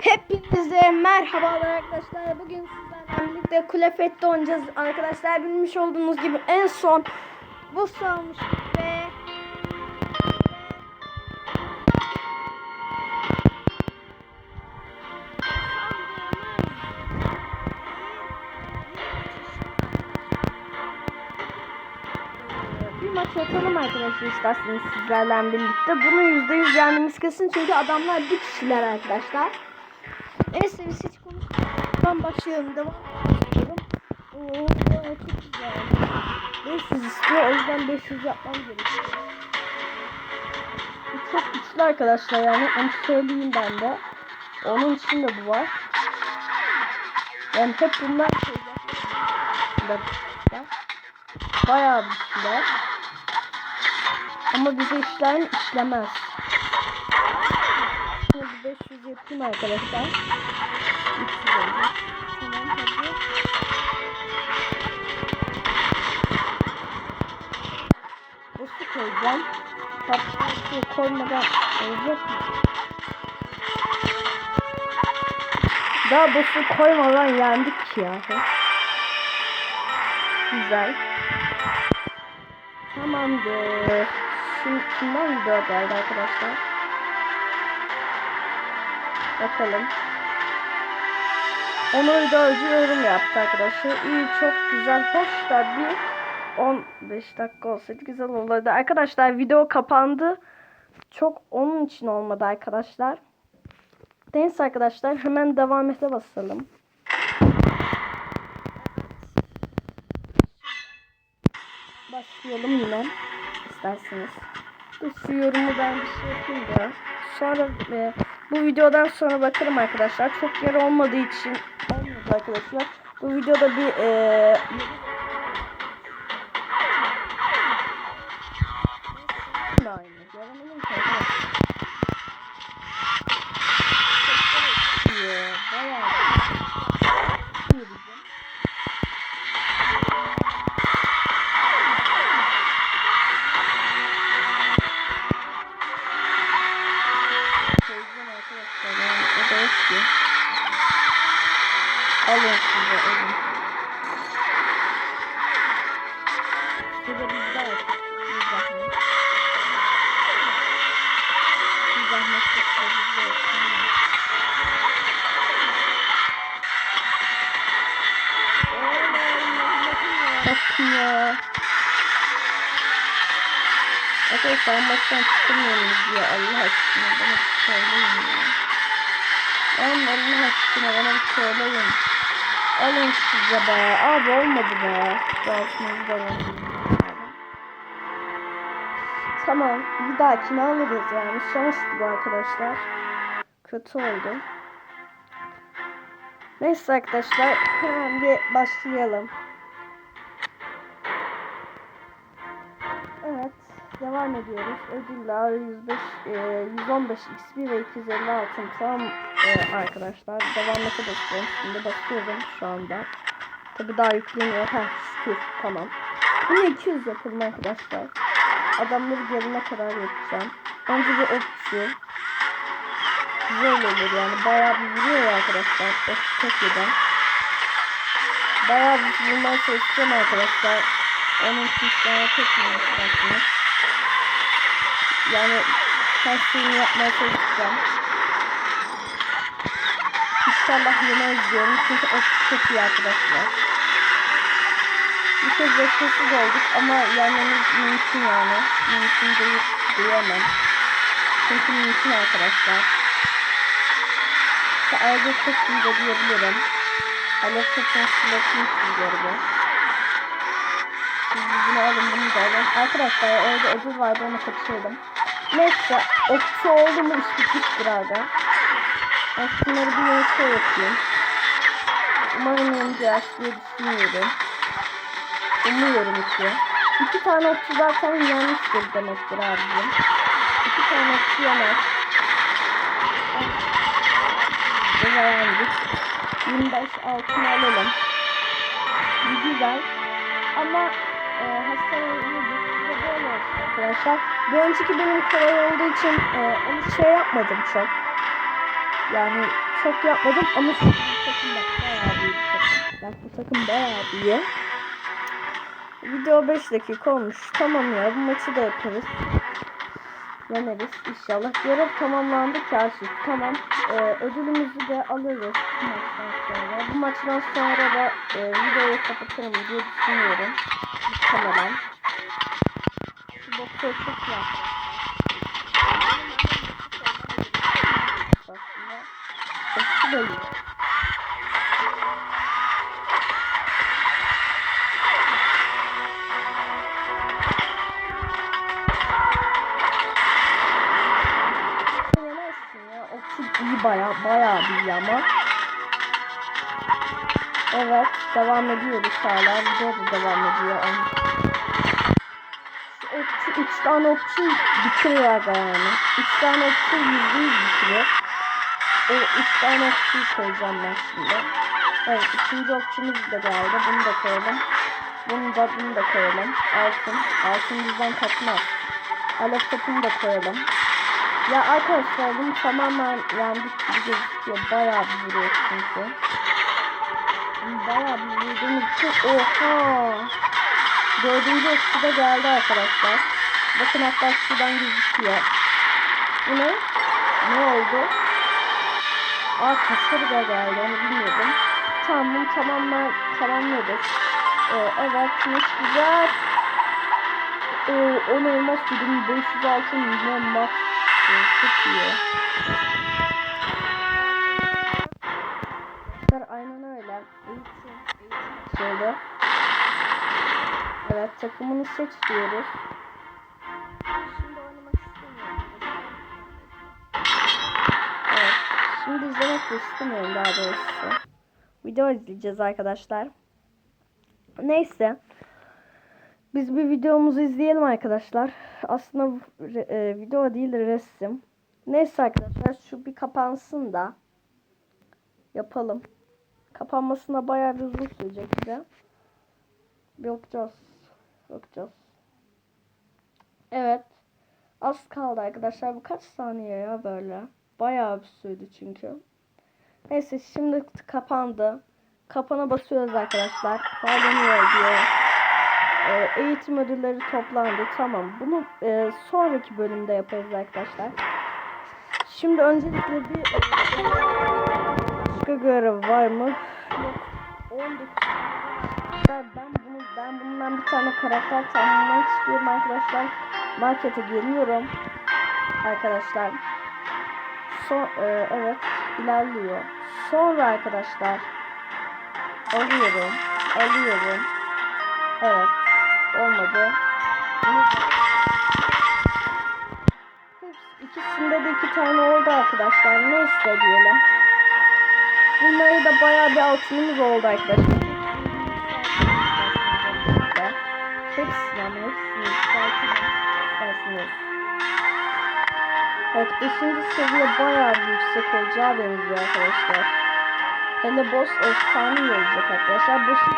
Hepinize merhabalar arkadaşlar. Bugün sizlerle birlikte Kulefet'te oynayacağız. Arkadaşlar bilmiş olduğunuz gibi en son bu salmıştık ve bir maç atalım arkadaşlar isterseniz sizlerle birlikte. Bunu %100 yendiğimiz kesin çünkü adamlar bir kişiler arkadaşlar. Neyse biz hiç konuşmadan başlayalım. Devam edelim. Oo, çok güzel. 500 istiyor o yüzden 500 yapmam gerekiyor. Çok güçlü arkadaşlar yani onu söyleyeyim ben de. Onun için de bu var. Yani hep bunlar şeyler. Bayağı güçlüler. Ama bize işler işlemez. Şimdi 500 yapayım arkadaşlar. 300 olacak. Tamam hadi. Bu su koyacağım. Tatlı su koymadan olacak mı? Daha bu su koymadan yendik ki ya. Güzel. Tamamdır. Şimdi kimden video geldi arkadaşlar? Bakalım. Onur Dölcü yorum yaptı arkadaşlar. İyi çok güzel. Hoş da bir 15 dakika olsaydı güzel olurdu. Arkadaşlar video kapandı. Çok onun için olmadı arkadaşlar. Neyse arkadaşlar hemen devam ete basalım. Başlayalım yine isterseniz. Şu yorumu ben bir şey yapayım da. Sonra e, bu videodan sonra bakarım arkadaşlar. Çok yer olmadığı için olmadı arkadaşlar. Bu videoda bir e, aynı. Arkadaşlar maçtan çıkamıyoruz ya Allah aşkına bana bir söyleyin ya. Oğlum Allah aşkına bana bir söyleyin. Alın size be. Abi olmadı be. Dağıtmazdan oldu. Tamam. Bir dahakine alırız yani. Şanslı bu arkadaşlar. Kötü oldu. Neyse arkadaşlar. Hemen bir başlayalım. Devam ediyoruz. Ödüller 105, e, 115 XP ve 250 altın tam e, arkadaşlar. Devam ete basıyorum. Şimdi basıyorum şu anda. Tabi daha yükleniyor. Heh şükür. Tamam. Bunu 200 yapalım arkadaşlar. Adamları gelene kadar yapacağım. Önce bir okçu. Güzel olur yani. Bayağı bir vuruyor arkadaşlar. Okçu tek yeden. Bayağı bir vurmaya çalışacağım arkadaşlar. Onun için sana tekmeyi istersiniz. Yani şeyini yapmaya çalışacağım. İnşallah yemeyiz diyorum çünkü o çok iyi arkadaşlar. Bir kez başarısız olduk ama yenmemiz mümkün yani. Mümkün değil diyemem. Çünkü mümkün arkadaşlar. İşte ayrıca çok iyi de diyebilirim. Alev topunu silatını çiziyor bu. Siz bunu alın bunu da alın. Arkadaşlar orada ödül vardı onu kaçırdım. Neyse okçu oldu mu iş bitmiştir abi. Ben şunları bir şey yapayım. Umarım yeneceğiz diye düşünüyorum. Umuyorum ki. İki tane okçu zaten yenmiştir demektir abicim. İki tane okçu yener. Ve yendik. 25 altın alalım. Güzel. Ama e, arkadaşlar. Bir önceki benim kolay olduğu için e, onu şey yapmadım çok. Yani çok yapmadım ama şu takım bak bayağı iyi bir takım. Bak bu takım bayağı iyi. Video 5 dakika olmuş. Tamam ya bu maçı da yaparız. Yeneriz inşallah. Görev tamamlandı kaşif. Tamam. Ee, ödülümüzü de alırız bu maçtan sonra. Bu maçtan sonra da e, videoyu kapatırım diye düşünüyorum. Muhtemelen. Şu boksör çok yaptı. Baya baya iyi ama. Evet devam ediyoruz hala. Video da devam ediyor. Okçu, üç tane okçu bitiriyor yani. Üç tane okçu yüzde yüz bitiriyor. O üç tane okçuyu koyacağım ben şimdi. Evet üçüncü okçumuz da geldi. Bunu da koyalım. Bunu da bunu da koyalım. Altın. Altın bizden kaçmaz. Alev topunu da koyalım. Ya arkadaşlar bunu tamamen yendik gibi gözüküyor. Bayağı bir vuruyor çünkü. Bayağı bir vurduğumuz için oha. Dördüncü okçu da geldi arkadaşlar. Bakın hatta şuradan gözüküyor. Bu ne? Ne oldu? Aa kasırga geldi onu bilmiyordum. Tamam bunu tamamla, tamamladık. Ee, evet maç güzel. Ee, 10 elmas dedim 506 milyon max. Takımını seç diyoruz. Şimdi oynamak istemiyorum. Evet. Şimdi izlemek de istemiyorum daha doğrusu. Video izleyeceğiz arkadaşlar. Neyse. Biz bir videomuzu izleyelim arkadaşlar. Aslında e, video değil de resim. Neyse arkadaşlar şu bir kapansın da yapalım. Kapanmasına bayağı bir uzun sürecek bize. Bir bakacağız. Bakacağız. Evet. Az kaldı arkadaşlar. Bu kaç saniye ya böyle? Bayağı bir sürdü çünkü. Neyse şimdi kapandı. Kapana basıyoruz arkadaşlar. Bağlanıyor diyor. Ee, eğitim ödülleri toplandı. Tamam. Bunu e, sonraki bölümde yaparız arkadaşlar. Şimdi öncelikle bir e, başka görev var mı? Yok. 19. Ben ben bunu ben bundan bir tane karakter tahminlemek istiyorum arkadaşlar. Markete geliyorum. Arkadaşlar. Son e, evet ilerliyor. Sonra arkadaşlar alıyorum. Alıyorum. Evet. Olmadı. İkisinde de iki tane oldu arkadaşlar. Neyse diyelim. Bunları da bayağı bir altınımız oldu arkadaşlar. Ama hepsini isterseniz. Evet 5. seviye bayağı yüksek olacağı benziyor arkadaşlar. Hele boss efsane olacak arkadaşlar. Boss'un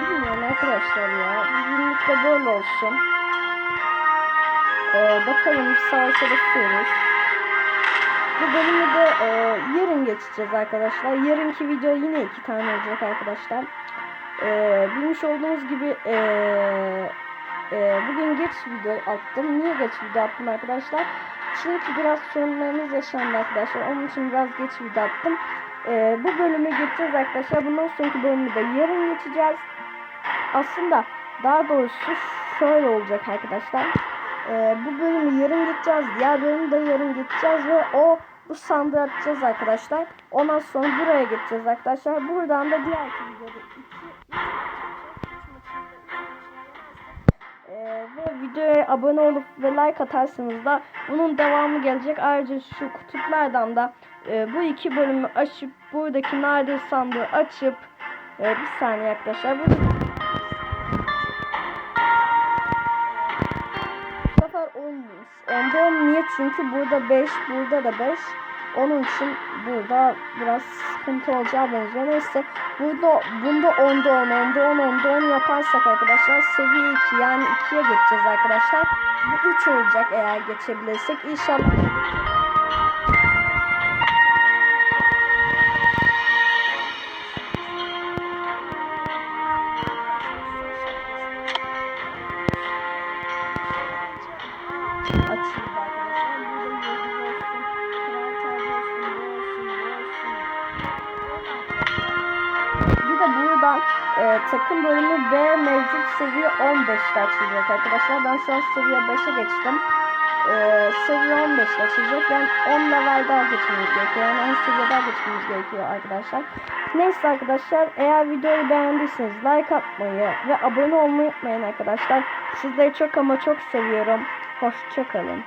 Bilmiyorum arkadaşlar ya. Bugünlük de böyle olsun. Ee, bakalım savaşa basıyoruz. Bu bölümü de e, yarın geçeceğiz arkadaşlar. Yarınki video yine iki tane olacak arkadaşlar. E, bilmiş olduğunuz gibi e, e, bugün geç video attım. Niye geç video attım arkadaşlar? Çünkü biraz sorunlarımız yaşandı arkadaşlar. Onun için biraz geç video attım. E, bu bölümü geçeceğiz arkadaşlar. Bundan sonraki bölümü de yarın geçeceğiz. Aslında daha doğrusu şöyle olacak arkadaşlar. Ee, bu bölümü yarın geçeceğiz. Diğer bölümü de yarın geçeceğiz ve o bu sandığı açacağız arkadaşlar. Ondan sonra buraya geçeceğiz arkadaşlar. Buradan da diğer videoda abone olup ve like atarsanız da bunun devamı gelecek. Ayrıca şu kutuplardan da e, bu iki bölümü açıp buradaki nadir sandığı açıp e, bir saniye arkadaşlar. Bu sefer 10'muş. Onda 10 niye? Çünkü burada 5, burada da 5. Onun için burada biraz sıkıntı olacağı benziyor. Neyse burada bunda 10'da 10, 10'da 10, 10'da 10 yaparsak arkadaşlar seviye 2 yani 2'ye geçeceğiz arkadaşlar. Bu 3 olacak eğer geçebilirsek. İnşallah takım bölümü B mevcut seviye 15'te açılacak arkadaşlar. Ben şu an seviye 5'e geçtim. E, seviye 15'te açılacak. Yani 10 level daha geçmemiz gerekiyor. Yani 10 seviye daha geçmemiz gerekiyor arkadaşlar. Neyse arkadaşlar eğer videoyu beğendiyseniz like atmayı ve abone olmayı unutmayın arkadaşlar. Sizleri çok ama çok seviyorum. Hoşçakalın.